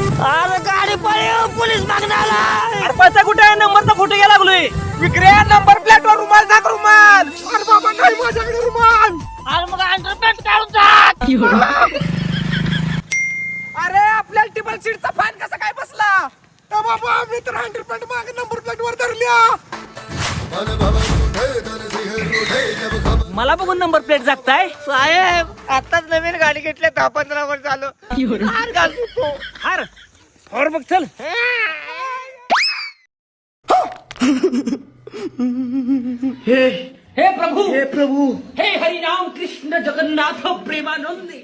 अरे गाडी पळी हो, पोलीस मागणार पैसा कुठे नंबरचा कुठे घ्यायला लागलोय विक्रे नंबर प्लेट वर रुमाल टाक रुमाल. अरे बाबा नाही माझ्याकडे रुमाल. अरे मग अंडरपॅन्ट काढून टाक. अरे आपल्या टेबल सीटचा फॅन कसा काय बसला? तर बाबा मी तर अंडरपॅन्ट माग नंबर प्लेट वर धरल्या. मला बघून नंबर प्लेट जागताय? साहेब आताच घेतली दहा पंधरा वर्ष झालं. हार घालतो तो. हार. और बघ चल. हे. प्रभु. हे प्रभु. हे हरि राम कृष्ण जगन्नाथ प्रेमानंद.